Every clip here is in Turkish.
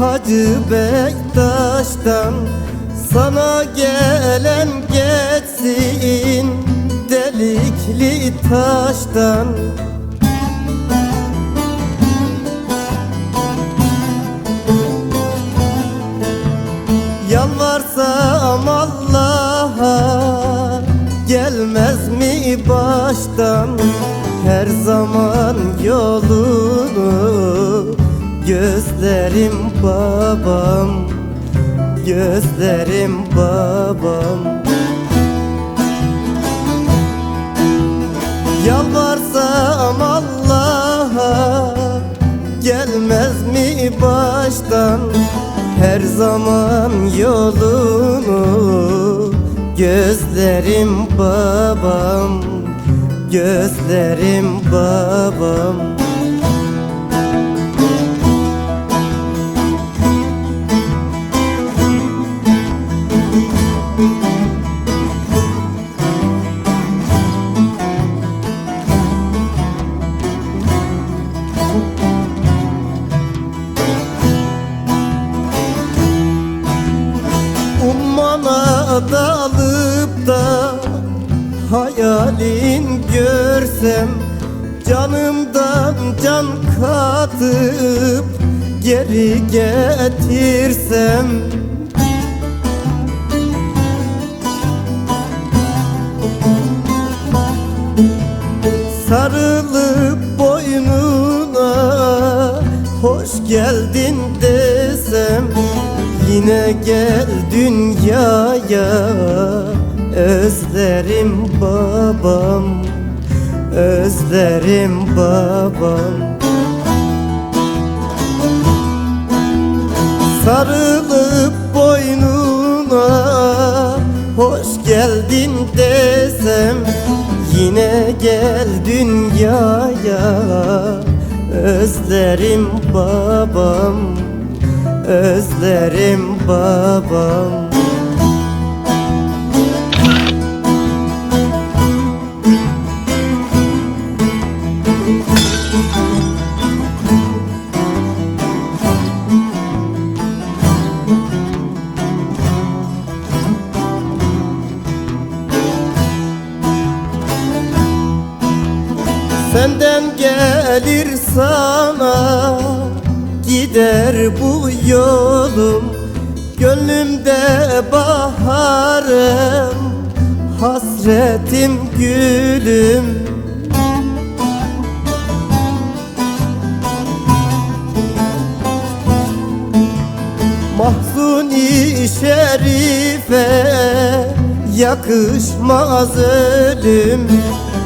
Hacı Bektaş'tan Sana gelen geçsin. Delikli taştan. Yalvarsam Allah'a Gelmez mi baştan? Her zaman yolunu Gözlerim babam Gözlerim babam. Yalvarsam Allah'a Gelmez mi baştan? Her zaman yolunu Gözlerim babam Gözlerim babam dalıp da hayalin görsem Canımdan can katıp geri getirsem. Sarılıp boynuna hoş geldin desem Yine gel dünyaya özlerim babam Özlerim babam. Sarılıp boynuna hoş geldin desem Yine gel dünyaya özlerim babam Özlerim babam. Senden gelir sana gider bu yolum Gönlümde baharım hasretim gülüm. Mahzuni şerife yakışmaz ölüm.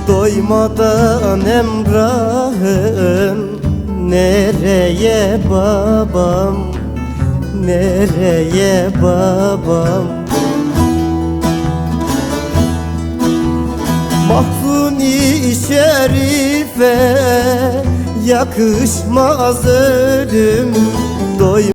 Doymadan emrahın Nereye babam? Nereye babam? Mahzuni şerife yakışmaz ölüm. Doy